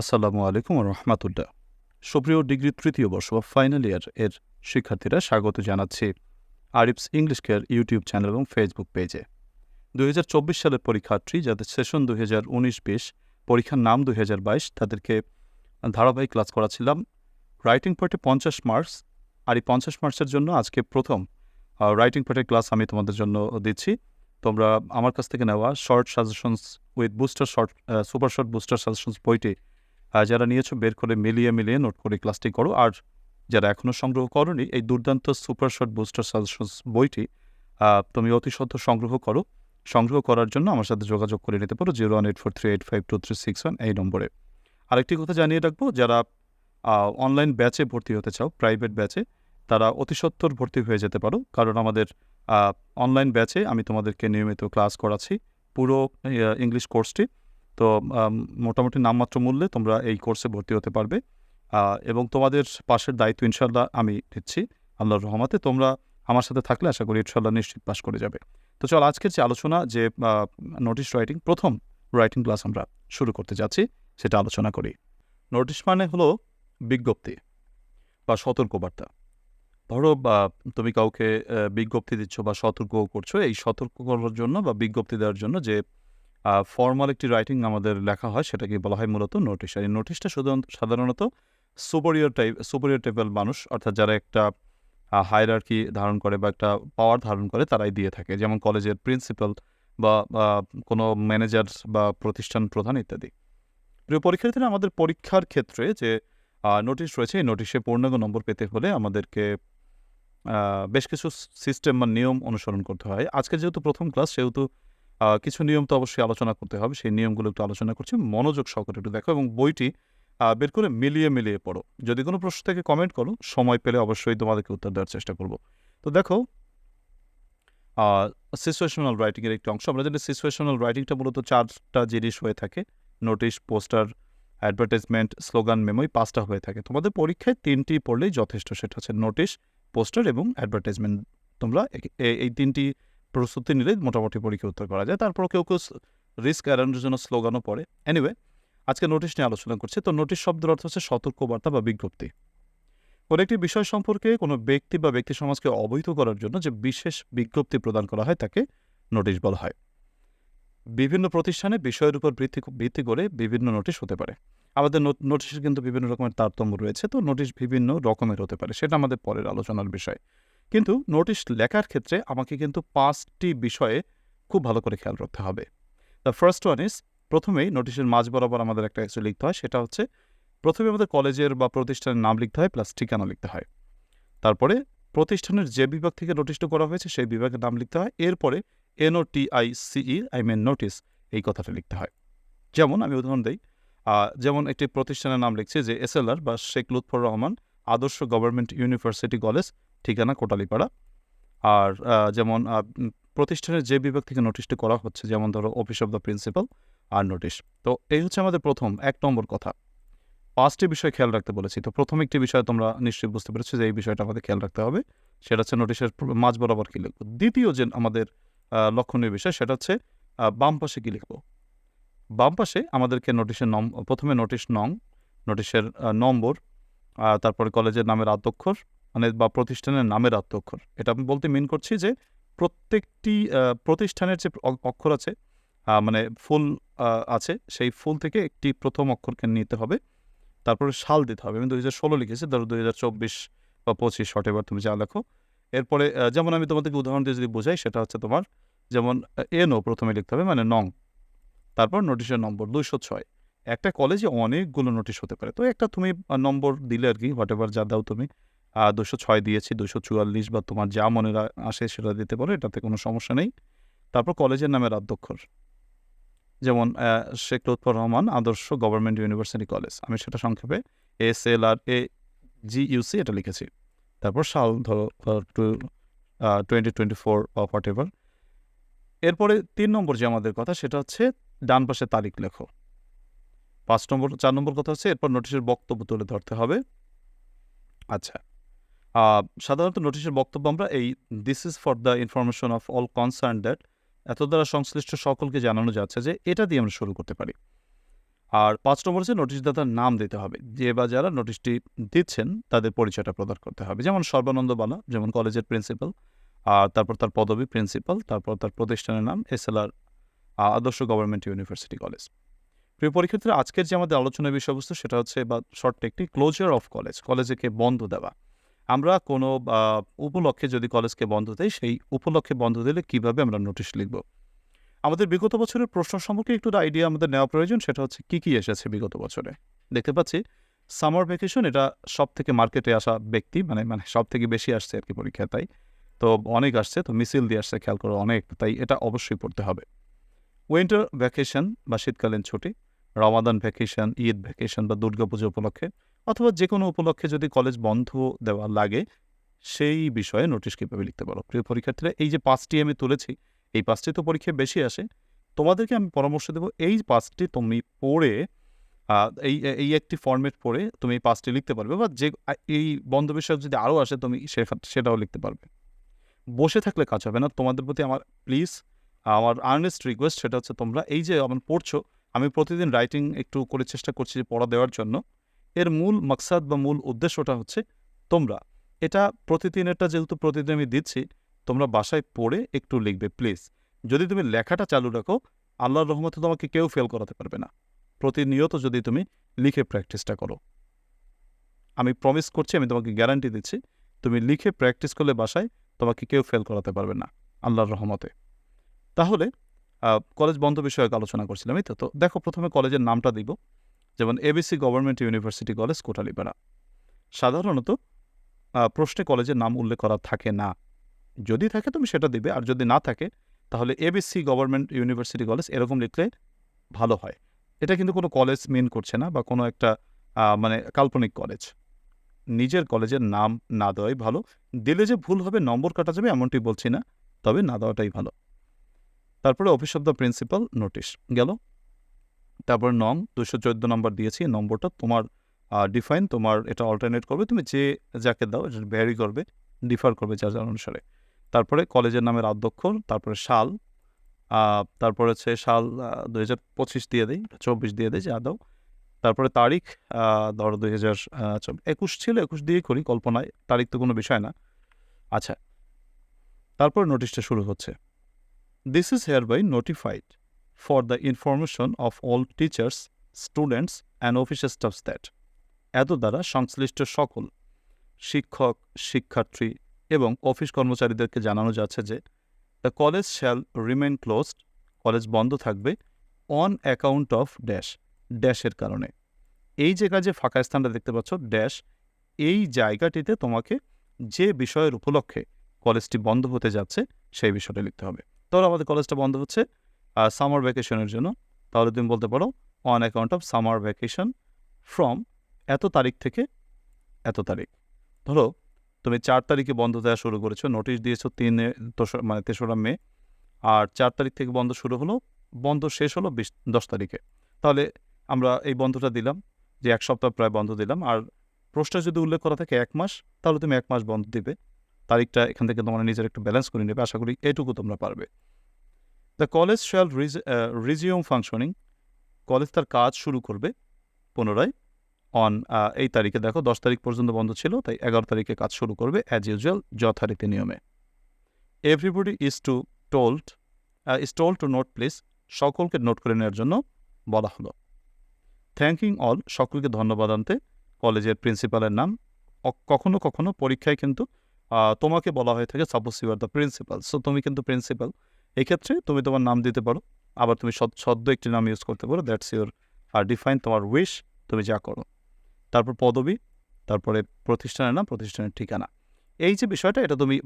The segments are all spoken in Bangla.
আসসালামু আলাইকুম রহমাতুল্লাহ। সুপ্রিয় ডিগ্রি তৃতীয় বর্ষ বা ফাইনাল ইয়ার এর শিক্ষার্থীরা স্বাগত জানাচ্ছি Arif's English care YouTube channel এবং ফেসবুক পেজে। দুই হাজার চব্বিশ সালের পরীক্ষার্থী যাদের সেশন দুই হাজার উনিশ বিশ পরীক্ষার নাম দুই হাজার বাইশ, তাদেরকে ধারাবাহিক ক্লাস করাছিলাম রাইটিং পার্টে পঞ্চাশ মার্কস। আর এই পঞ্চাশ মার্কসের জন্য আজকে প্রথম রাইটিং পার্টের ক্লাস আমি তোমাদের জন্য দিচ্ছি। তোমরা আমার কাছ থেকে নেওয়া short suggestions with booster short super short booster suggestions বইটি যারা নিয়েছো, বের করে মিলিয়ে মিলিয়ে নোট করে ক্লাসটি করো। আর যারা এখনও সংগ্রহ করনি, এই দুর্দান্ত সুপার শর্ট বুস্টার সাজেশনস বইটি তুমি অতি সত্ত্ব সংগ্রহ করো। সংগ্রহ করার জন্য আমার সাথে যোগাযোগ করে নিতে পারো, zero one eight four three eight five two three six one এই নম্বরে। আরেকটি কথা জানিয়ে রাখব, যারা অনলাইন ব্যাচে ভর্তি হতে চাও প্রাইভেট ব্যাচে তারা অতি সত্বর ভর্তি হয়ে যেতে পারো। কারণ আমাদের অনলাইন ব্যাচে আমি তোমাদেরকে নিয়মিত ক্লাস করাচ্ছি, পুরো ইংলিশ কোর্সটি তো মোটামুটি নামমাত্র মূল্যে তোমরা এই কোর্সে ভর্তি হতে পারবে। এবং তোমাদের পাশের দায়িত্ব ইনশাল্লাহ আমি দিচ্ছি আল্লাহর রহমাতে। তোমরা আমার সাথে থাকলে আশা করি ইনশাল্লাহ নিশ্চিত পাস করে যাবে। তো চল, আজকের যে আলোচনা যে নোটিশ রাইটিং, প্রথম রাইটিং ক্লাস আমরা শুরু করতে যাচ্ছি, সেটা আলোচনা করি। নোটিশ মানে হলো বিজ্ঞপ্তি বা সতর্কবার্তা। ধরো, বা তুমি কাউকে বিজ্ঞপ্তি দিচ্ছ বা সতর্ক করছ, এই সতর্ক করার জন্য বা বিজ্ঞপ্তি দেওয়ার জন্য যে ফর্মাল একটি রাইটিং আমাদের লেখা হয় সেটাকে বলা হয় মূলত নোটিশ আর এই নোটিশটা সাধারণত সুপরিয়র টাইপ সুপরিয়র টাইপের মানুষ, অর্থাৎ যারা একটা হায়ারার্কি ধারণ করে বা একটা পাওয়ার ধারণ করে, তারাই দিয়ে থাকে। যেমন কলেজের প্রিন্সিপাল বা কোনো ম্যানেজার বা প্রতিষ্ঠান প্রধান ইত্যাদি। প্রিয় পরীক্ষার্থীরা, আমাদের পরীক্ষার ক্ষেত্রে যে নোটিশ রয়েছে, এই নোটিশে পূর্ণাঙ্গ নম্বর পেতে হলে আমাদেরকে বেশ কিছু সিস্টেম বা নিয়ম অনুসরণ করতে হয়। আজকে যেহেতু প্রথম ক্লাস সেহেতু কিছু নিয়ম তো অবশ্যই আলোচনা করতে হবে। সেই নিয়মগুলো একটু আলোচনা করছি। মনোযোগ সহকারে একটু দেখো এবং বইটি বের করে মিলিয়ে মিলিয়ে পড়ো। যদি কোনো প্রশ্ন থেকে কমেন্ট করো, সময় পেলে অবশ্যই তোমাদেরকে উত্তর দেওয়ার চেষ্টা করব। তো দেখো সিচুয়েশনাল রাইটিংয়ের একটি অংশ। আমরা জানি সিচুয়েশনাল রাইটিংটা মূলত চারটা জিনিস হয়ে থাকে। নোটিশ পোস্টার অ্যাডভার্টাইজমেন্ট স্লোগান মেমোই পাঁচটা হয়ে থাকে। তোমাদের পরীক্ষায় তিনটি পড়লেই যথেষ্ট। সেটা হচ্ছে নোটিশ পোস্টার এবং অ্যাডভার্টাইজমেন্ট তোমরা এই তিনটি প্রস্তুতি নিলে মোটামুটি পরীক্ষা উত্তর করা যায়। তারপর কেউ কেউ রিস্ক অ্যারাউন্ডের জন্য স্লোগানও পড়ে। এনিওয়ে আজকে নোটিশ নিয়ে আলোচনা করছি। তো নোটিশ শব্দের অর্থ হচ্ছে সতর্কবার্তা বা বিজ্ঞপ্তি। কোনো একটি বিষয় সম্পর্কে কোনো ব্যক্তি বা ব্যক্তি সমাজকে অবহিত করার জন্য যে বিশেষ বিজ্ঞপ্তি প্রদান করা হয়, তাকে নোটিশ বলা হয়। বিভিন্ন প্রতিষ্ঠানে বিষয়ের উপর ভিত্তি ভিত্তি করে বিভিন্ন নোটিশ হতে পারে। আমাদের নোটিশের কিন্তু বিভিন্ন রকমের তারতম্য রয়েছে। তো নোটিশ বিভিন্ন রকমের হতে পারে। সেটা আমাদের পরের আলোচনার বিষয়। কিন্তু নোটিশ লেখার ক্ষেত্রে আমাকে কিন্তু পাঁচটি বিষয়ে খুব ভালো করে খেয়াল রাখতে হবে। দ্য ফার্স্ট ওয়ান ইজ প্রথমেই নোটিশের মাঝ বরাবর আমাদের একটা কিছু লিখতে হয়, সেটা হচ্ছে, প্রথমে আমাদের কলেজের বা প্রতিষ্ঠানের নাম লিখতে হয় প্লাস ঠিকানা লিখতে হয়। তারপরে প্রতিষ্ঠানের যে বিভাগ থেকে নোটিশটা করা হয়েছে, সেই বিভাগের নাম লিখতে হয়। এরপরে এনওটিআই সিই আই মিন নোটিস এই কথাটা লিখতে হয়। যেমন আমি উদাহরণ দিই যেমন একটি প্রতিষ্ঠানের নাম লিখছে যে এসএলআর বা শেখ লুৎফর রহমান, আদর্শ গভর্নমেন্ট ইউনিভার্সিটি কলেজ ঠিকানা কোটালিপাড়া আর যেমন প্রতিষ্ঠানের যে বিভাগ থেকে নোটিশটি করা হচ্ছে, যেমন ধরো অফিস অফ দ্য প্রিন্সিপাল আর নোটিশ। তো এই হচ্ছে আমাদের প্রথম, এক নম্বর কথা। পাঁচটি বিষয় খেয়াল রাখতে বলেছি। তো প্রথম একটি বিষয় তোমরা নিশ্চয়ই বুঝতে পেরেছ যে এই বিষয়টা আমাদের খেয়াল রাখতে হবে। সেটা হচ্ছে নোটিশের মাঝ বরাবর কী লিখব? দ্বিতীয় যে আমাদের লক্ষণীয় বিষয়, সেটা হচ্ছে বাম পাশে কী লিখব? বাম পাশে আমাদেরকে নোটিশের নম প্রথমে নোটিশ নং, নোটিশের নম্বর তারপরে কলেজের নামের আদ্যক্ষর মানে বা প্রতিষ্ঠানের নামের আদ্যক্ষর এটা আমি বলতে মিন করছি যে, প্রত্যেকটি প্রতিষ্ঠানের যে অক্ষর আছে মানে ফুল আছে, সেই ফুল থেকে একটি প্রথম অক্ষরকে নিতে হবে। তারপরে সাল দিতে হবে। আমি দুই হাজার ষোলো লিখেছি, ধরো দুই হাজার চব্বিশ বা পঁচিশ শর্ট এবার তুমি যা লেখো। এরপরে যেমন আমি তোমাদেরকে উদাহরণ দিয়ে যদি বোঝাই, সেটা হচ্ছে তোমার, যেমন এনও প্রথমে লিখতে হবে মানে নং। তারপর নোটিশের নম্বর, দুইশো ছয়। একটা কলেজে অনেকগুলো নোটিশ হতে পারে। তো একটা তুমি নম্বর দিলে আর কি হোয়াট এভার যা দাও তুমি। দুশো ছয় দিয়েছি, দুশো চুয়াল্লিশ বা তোমার যা মনে আসে সেটা দিতে পারো, এটাতে কোনো সমস্যা নেই। তারপর কলেজের নামের আদ্যক্ষর যেমন শেখ লুৎফর রহমান, আদর্শ গভর্নমেন্ট ইউনিভার্সিটি কলেজ। আমি সেটা সংক্ষেপে এস এল আর, এ, জি ইউসি এটা লিখেছি। তারপর সাল ধরো two twenty twenty four whatever এরপরে তিন নম্বর যে আমাদের কথা, সেটা হচ্ছে ডান পাশে তারিখ লেখো। পাঁচ নম্বর, চার নম্বর কথা হচ্ছে, এরপর নোটিশের বক্তব্য তুলে ধরতে হবে। আচ্ছা সাধারণত নোটিশের বক্তব্য আমরা এই this is for the information of all concern that এত দ্বারা সংশ্লিষ্ট সকলকে জানানো যাচ্ছে যে এটা দিয়ে আমরা শুরু করতে পারি। আর পাঁচ নম্বর হচ্ছে নোটিশদাতার নাম দিতে হবে। যে বা যারা নোটিশটি দিচ্ছেন, তাদের পরিচয়টা প্রদান করতে হবে। যেমন সর্বানন্দ বালা, যেমন কলেজের প্রিন্সিপাল, আর তারপর তার পদবী প্রিন্সিপাল, তারপর তার প্রতিষ্ঠানের নাম এসএলআর আদর্শ গভর্নমেন্ট ইউনিভার্সিটি কলেজ। প্রিয় পরীক্ষার্থীরা, আজকের যে আমাদের আলোচনার বিষয়বস্তু, সেটা হচ্ছে বা short technique closure of college কলেজকে বন্ধ দেওয়া। আমরা কোনো উপলক্ষে যদি কলেজকে বন্ধ দেই, সেই উপলক্ষে বন্ধ দিলে কীভাবে আমরা নোটিশ লিখব? আমাদের বিগত বছরের প্রশ্ন সম্পর্কে একটু আইডিয়া আমাদের নেওয়া প্রয়োজন, সেটা হচ্ছে কি কি এসেছে বিগত বছরে? দেখতে পাচ্ছি সামার ভ্যাকেশন এটা সব থেকে মার্কেটে আসা ব্যক্তি মানে মানে সব থেকে বেশি আসছে আর কি পরীক্ষা তাই? তো অনেক আসছে, তো মিছিল দিয়ে আসছে, খেয়াল করো, অনেক, তাই এটা অবশ্যই পড়তে হবে। উইন্টার ভ্যাকেশন বা শীতকালীন ছুটি রমাদান ভ্যাকেশন ঈদ ভ্যাকেশন বা দুর্গাপুজো উপলক্ষে অথবা যে কোনো উপলক্ষে যদি কলেজ বন্ধ দেওয়া লাগে, সেই বিষয়ে নোটিশ কীভাবে লিখতে পারো? প্রিয় পরীক্ষার্থীরা, এই যে পাঁচটি আমি তুলেছি, এই পাঁচটি তো পরীক্ষায় বেশি আসে। তোমাদেরকে আমি পরামর্শ দেবো, এই পাঁচটি তুমি পড়ে এই এই একটি ফর্মেট পড়ে তুমি এই পাঁচটি লিখতে পারবে বা যে এই বন্ধ বিষয় যদি আরও আসে তুমি সেটাও লিখতে পারবে। বসে থাকলে কাজ হবে না। তোমাদের প্রতি আমার প্লিজ আমার আর্নেস্ট রিকোয়েস্ট সেটা হচ্ছে তোমরা এই যে আমার পড়ছো, আমি প্রতিদিন রাইটিং একটু করে চেষ্টা করছি যে পড়া দেওয়ার জন্য। এর মূল মাকসাদ বা মূল উদ্দেশ্যটা হচ্ছে তোমরা। এটা প্রতিদিনেরটা যেহেতু প্রতিদিন আমি দিচ্ছি, তোমরা বাসায় পড়ে একটু লিখবে, প্লিজ। যদি তুমি লেখাটা চালু রাখো, আল্লাহর রহমতে তোমাকে কেউ ফেল করাতে পারবে না। প্রতিনিয়ত যদি তুমি লিখে প্র্যাকটিসটা করো। আমি প্রমিস করছি, আমি তোমাকে গ্যারান্টি দিচ্ছি, তুমি লিখে প্র্যাকটিস করলে বাসায় তোমাকে কেউ ফেল করাতে পারবে না, আল্লাহর রহমতে। তাহলে কলেজ বন্ধ বিষয়ক আলোচনা করছিলাম, এই তো। তো দেখো, প্রথমে কলেজের নামটা দিব। যেমন ABC government university college Kotalipara সাধারণত প্রশ্নে কলেজের নাম উল্লেখ করা থাকে না। যদি থাকে তুমি সেটা দিবে, আর যদি না থাকে, তাহলে এবিসি গভর্নমেন্ট ইউনিভার্সিটি কলেজ এরকম লিখলে ভালো হয়। এটা কিন্তু কোনো কলেজ মেন করছে না বা কোনো একটা মানে কাল্পনিক কলেজ। নিজের কলেজের নাম না দেওয়াই ভালো। দিলে যে ভুল হবে, নম্বর কাটা যাবে, এমনটি বলছি না, তবে না দেওয়াটাই ভালো। তারপরে office of the principal notice গেল। তারপর নং, দুশো চোদ্দ নম্বর দিয়েছি নম্বরটা তোমার ডিফাইন তোমার এটা অল্টারনেট করবে, তুমি যে যাকে দাও এটা ভ্যারি করবে ডিফার করবে যার যার অনুসারে। তারপরে কলেজের নামের অধ্যক্ষর তারপরে সাল তারপরে হচ্ছে সাল দুই হাজার পঁচিশ দিয়ে দিই, চব্বিশ দিয়ে দিই, যা দাও। তারপরে তারিখ ধরো দুই হাজার একুশ ছিল, একুশ দিয়েই করি, কল্পনায় তারিখ তো কোনো বিষয় না। আচ্ছা তারপর নোটিশটা শুরু হচ্ছে। This is hereby notified for the information of all teachers students and office staffs that এত দ্বারা সংশ্লিষ্ট সকল শিক্ষক, শিক্ষার্থী এবং অফিস কর্মচারীদেরকে জানানো যাচ্ছে যে the college shall remain closed college বন্ধ থাকবে অন অ্যাকাউন্ট অফ ড্যাশ ড্যাশের কারণে। এই যে কাজে ফাঁকা স্থানটা দেখতে পাচ্ছ ড্যাশ এই জায়গাটিতে তোমাকে যে বিষয়ের উপলক্ষে কলেজটি বন্ধ হতে যাচ্ছে, সেই বিষয়টা লিখতে হবে। ধরো আমাদের কলেজটা বন্ধ হচ্ছে সামার ভ্যাকেশনের জন্য। তাহলে তুমি বলতে পারো on account of summer vacation from এত তারিখ থেকে এত তারিখ। ধরো, তুমি চার তারিখে বন্ধ দেওয়া শুরু করেছ নোটিশ দিয়েছ তিনে মানে তেসরা মে, আর চার তারিখ থেকে বন্ধ শুরু হলো, বন্ধ শেষ হলো বিশ, দশ তারিখে। তাহলে আমরা এই বন্ধটা দিলাম, যে এক সপ্তাহ প্রায় বন্ধ দিলাম, আর প্রশ্নে যদি উল্লেখ করা থাকে এক মাস, তাহলে তুমি এক মাস বন্ধ দিবে। তারিখটা এখান থেকে তোমরা নিজের একটু ব্যালেন্স করে নেবে, আশা করি এটুকু তোমরা পারবে। The college shall resume functioning college তার কাজ শুরু করবে পুনরায় অন এই তারিখে। দেখো, দশ তারিখ পর্যন্ত বন্ধ ছিল, তাই এগারো তারিখে কাজ শুরু করবে অ্যাজ ইউজুয়াল যথারীতি নিয়মে। Everybody is to told is told to note please সকলকে নোট করে নেওয়ার জন্য বলা হলো। থ্যাঙ্কিং অল সকলকে ধন্যবাদ আনতে, কলেজের প্রিন্সিপালের নাম। কখনো কখনো পরীক্ষায় কিন্তু তোমাকে বলা হয়ে থাকে suppose you are the principal so তুমি কিন্তু প্রিন্সিপাল এক্ষেত্রে তুমি তোমার নাম দিতে পারো। আবার তুমি সদ্য একটি নাম ইউজ করতে পারো। দ্যাটস ইউর আর ডিফাইন তোমার উইশ তুমি যা করো। তারপর পদবি, তারপরে প্রতিষ্ঠানের নাম, প্রতিষ্ঠানের ঠিকানা। এই যে বিষয়টা, এটা তুমি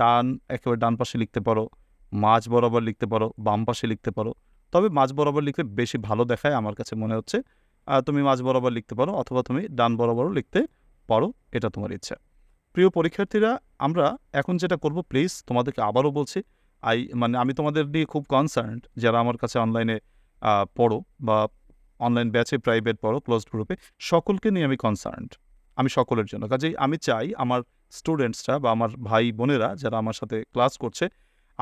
ডান, একেবারে ডান পাশে লিখতে পারো। মাঝ বরাবর লিখতে পারো, বাম পাশে লিখতে পারো। তবে মাঝ বরাবর লিখলে বেশি ভালো দেখায় আমার কাছে মনে হচ্ছে। তুমি মাঝ বরাবর লিখতে পারো অথবা তুমি ডান বরাবরও লিখতে পারো, এটা তোমার ইচ্ছা। প্রিয় পরীক্ষার্থীরা, আমরা এখন যেটা করব প্লিজ তোমাদেরকে আবারও বলছি আই মানে আমি তোমাদের নিয়ে খুব কনসার্ন যারা আমার কাছে অনলাইনে পড়ো বা অনলাইন ব্যাচে প্রাইভেট পড়ো ক্লোজ গ্রুপে সকলকে নিয়ে আমি কনসার্নড আমি সকলের জন্য। কাজেই আমি চাই আমার স্টুডেন্টসরা বা আমার ভাই বোনেরা যারা আমার সাথে ক্লাস করছে,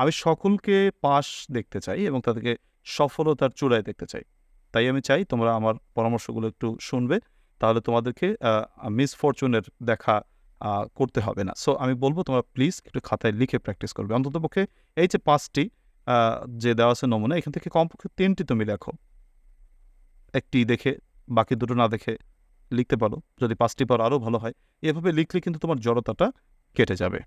আমি সকলকে পাস দেখতে চাই এবং তাদেরকে সফলতার চূড়ায় দেখতে চাই। তাই আমি চাই তোমরা আমার পরামর্শগুলো একটু শুনবে, তাহলে তোমাদেরকে মিস ফরচুনের দেখা করতে হবে না। সো আমি বলব তোমরা প্লিজ একটু খাতায় লিখে প্র্যাকটিস করবে। অন্ততপক্ষে এই যে পাঁচটি যে দেওয়া আছে নমুনা, এখান থেকে কমপক্ষে তিনটি তুমি লেখো। একটি দেখে, বাকি দুটো না দেখে লিখতে পারো। যদি পাঁচটি পারো আরও ভালো হয়। এভাবে লিখলে কিন্তু তোমার জড়তাটা কেটে যাবে।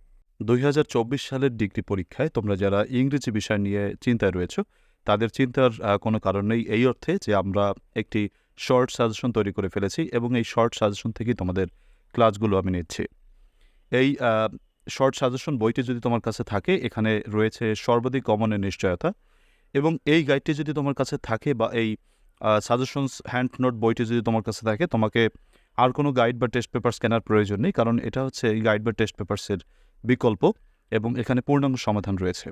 দুই হাজার চব্বিশ সালের ডিগ্রি পরীক্ষায় তোমরা যারা ইংরেজি বিষয় নিয়ে চিন্তায় রয়েছো, তাদের চিন্তার কোনো কারণ নেই এই অর্থে যে আমরা একটি শর্ট সাজেশন তৈরি করে ফেলেছি এবং এই শর্ট সাজেশন থেকেই তোমাদের ক্লাসগুলো আমি নিচ্ছি। এই শর্ট সাজেশন বইটি যদি তোমার কাছে থাকে, এখানে রয়েছে সর্বাধিক গমনের নিশ্চয়তা এবং এই গাইডটি যদি তোমার কাছে থাকে বা এই সাজেশনস হ্যান্ড নোট বইটি যদি তোমার কাছে থাকে, তোমাকে আর কোনো গাইড বা টেস্ট পেপার কেনার প্রয়োজন নেই, কারণ এটা হচ্ছে এই গাইড বা টেস্ট পেপারসের বিকল্প এবং এখানে পূর্ণাঙ্গ সমাধান রয়েছে।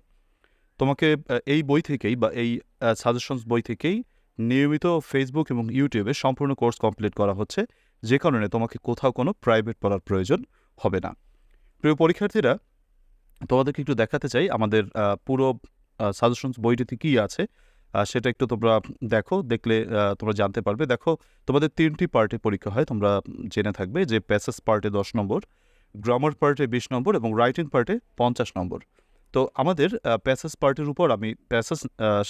তোমাকে এই বই থেকেই বা এই সাজেশনস বই থেকেই নিয়মিত ফেসবুক এবং ইউটিউবে সম্পূর্ণ কোর্স কমপ্লিট করা হচ্ছে, যে কারণে তোমাকে কোথাও কোনো প্রাইভেট পড়ার প্রয়োজন হবে না। প্রিয় পরীক্ষার্থীরা, তোমাদেরকে একটু দেখাতে চাই আমাদের পুরো সাজেশনস বইটিতে কী আছে। সেটা একটু তোমরা দেখো, দেখলে তোমরা জানতে পারবে। দেখো, তোমাদের তিনটি পার্টে পরীক্ষা হয়, তোমরা জেনে থাকবে যে প্যাসেজ পার্টে দশ নম্বর গ্রামার পার্টে বিশ নম্বর এবং রাইটিং পার্টে পঞ্চাশ নম্বর। তো আমাদের প্যাসেজ পার্টের উপর আমি প্যাসেজ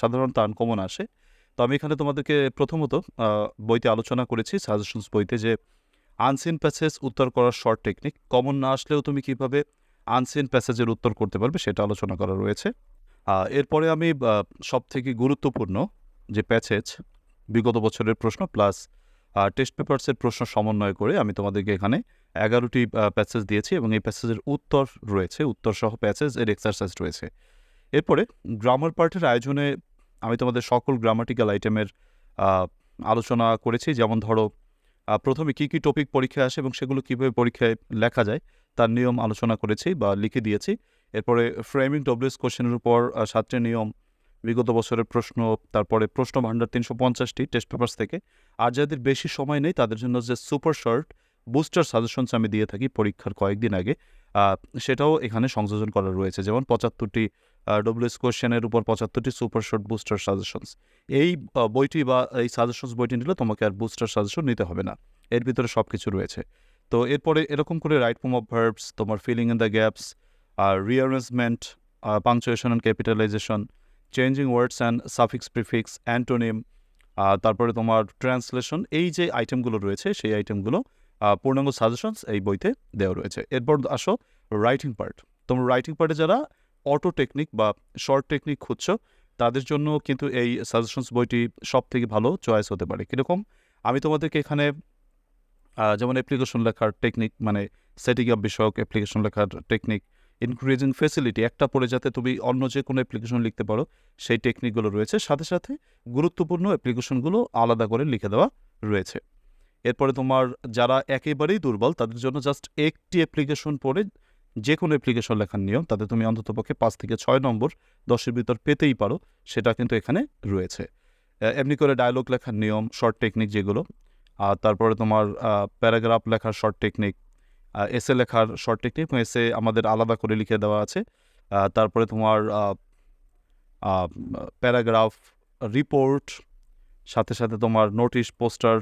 সাধারণত আনকমন আসে। তো আমি এখানে তোমাদেরকে প্রথমত বইতে আলোচনা করেছি সাজেশনস বইতে যে আনসিন প্যাসেজ উত্তর করার শর্ট টেকনিক কমন না আসলেও তুমি কীভাবে আনসিন প্যাসেজের উত্তর করতে পারবে সেটা আলোচনা করা রয়েছে। এরপরে আমি সব থেকে গুরুত্বপূর্ণ যে প্যাসেজ, বিগত বছরের প্রশ্ন প্লাস টেস্ট পেপারসের প্রশ্ন সমন্বয় করে আমি তোমাদেরকে এখানে এগারোটি প্যাসেজ দিয়েছি এবং এই প্যাসেজের উত্তর রয়েছে উত্তর সহ প্যাসেজ এর এক্সারসাইজ রয়েছে। এরপরে গ্রামার পার্টের আয়োজনে আমি তোমাদের সকল গ্রামাটিক্যাল আইটেমের আলোচনা করেছি। যেমন ধরো প্রথমে কী কী টপিক পরীক্ষায় আসে এবং সেগুলো কীভাবে পরীক্ষায় লেখা যায়, তার নিয়ম আলোচনা করেছি বা লিখে দিয়েছি। এরপরে ফ্রেমিং ডব্লিউএস কোশ্চেনের উপর সাতটি নিয়ম, বিগত বছরের প্রশ্ন, তারপরে প্রশ্ন ভাণ্ডার তিনশো পঞ্চাশটি টেস্ট পেপার্স থেকে। আর যাদের বেশি সময় নেই, তাদের জন্য যে সুপার শর্ট বুস্টার সাজেশনস আমি দিয়ে থাকি পরীক্ষার কয়েকদিন আগে সেটাও এখানে সংযোজন করা রয়েছে। যেমন পঁচাত্তরটি ডব্লিউএস কোশ্চেনের উপর পঁচাত্তরটি সুপার শর্ট বুস্টার সাজেশনস এই বইটি বা এই সাজেশনস বইটি নিলে তোমাকে আর বুস্টার সাজেশন নিতে হবে না। এর ভিতরে সব কিছু রয়েছে। তো এরপরে এরকম করে রাইট ফর্ম অফ ভার্বস তোমার filling in the gaps R rearrangement punctuation and capitalization changing words and suffix prefix antonym তারপরে তোমার ট্রান্সলেশন এই যে আইটেমগুলো রয়েছে, সেই আইটেমগুলো পূর্ণাঙ্গ সাজেশনস এই বইতে দেওয়া রয়েছে। এরপর আসো রাইটিং পার্ট তোমরা রাইটিং পার্টে যারা অটো টেকনিক বা শর্ট টেকনিক খুঁজছো, তাদের জন্য কিন্তু এই সাজেশনস বইটি সব থেকে ভালো চয়েস হতে পারে। কীরকম? আমি তোমাদেরকে এখানে যেমন অ্যাপ্লিকেশন লেখার টেকনিক মানে সেটিং আপ বিষয়ক অ্যাপ্লিকেশন লেখার টেকনিক ইনক্রিজিং ফেসিলিটি একটা পড়ে যাতে তুমি অন্য যে কোনো অ্যাপ্লিকেশন লিখতে পারো, সেই টেকনিকগুলো রয়েছে। সাথে সাথে গুরুত্বপূর্ণ অ্যাপ্লিকেশনগুলো আলাদা করে লিখে দেওয়া রয়েছে। এরপরে তোমার যারা একেবারেই দুর্বল, তাদের জন্য জাস্ট একটি অ্যাপ্লিকেশন পড়ে যে কোনো অ্যাপ্লিকেশন লেখার নিয়ম, তাতে তুমি অন্ততপক্ষে পাঁচ থেকে ছয় নম্বর দশের ভিতর পেতেই পারো, সেটা কিন্তু এখানে রয়েছে। এমনি করে ডায়লগ লেখার নিয়ম শর্ট টেকনিক যেগুলো, আর তারপরে তোমার প্যারাগ্রাফ লেখার শর্ট টেকনিক এসে লেখার শর্ট টেকনিক এসে আমাদের আলাদা করে লিখে দেওয়া আছে। তারপরে তোমার প্যারাগ্রাফ রিপোর্ট সাথে সাথে তোমার নোটিশ পোস্টার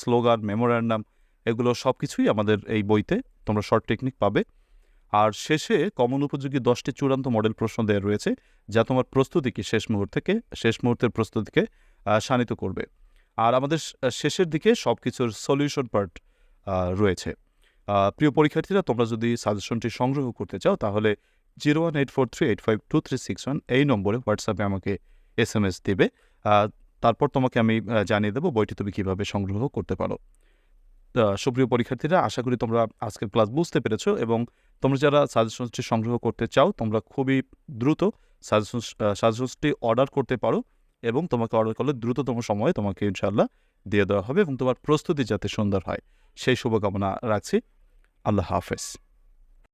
স্লোগান মেমোরান্ডাম এগুলো সব কিছুই আমাদের এই বইতে তোমরা শর্ট টেকনিক পাবে। আর শেষে কমন উপযোগী দশটি চূড়ান্ত মডেল প্রশ্ন দেওয়া রয়েছে, যা তোমার প্রস্তুতিকে শেষ মুহূর্তকে শেষ মুহূর্তের প্রস্তুতিকে শানিত করবে। আর আমাদের শেষের দিকে সব কিছুর সলিউশন পার্ট রয়েছে। প্রিয় পরীক্ষার্থীরা, তোমরা যদি সাজেশনটি সংগ্রহ করতে চাও, তাহলে zero one eight four three eight five two three six one এই নম্বরে হোয়াটসঅ্যাপে আমাকে এস এম এস দেবে। তারপর তোমাকে আমি জানিয়ে দেবো বইটি তুমি কীভাবে সংগ্রহ করতে পারো। সুপ্রিয় পরীক্ষার্থীরা, আশা করি তোমরা আজকের ক্লাস বুঝতে পেরেছ এবং তোমরা যারা সাজেশনসটি সংগ্রহ করতে চাও, তোমরা খুবই দ্রুত সাজেশনস সাজেশনসটি অর্ডার করতে পারো এবং তোমাকে অর্ডার করলে দ্রুততম সময়ে তোমাকে ইনশাল্লাহ দিয়ে দেওয়া হবে এবং তোমার প্রস্তুতি যাতে সুন্দর হয়। সেই শুভকামনা রাখছি। আল্লাহ হাফেজ।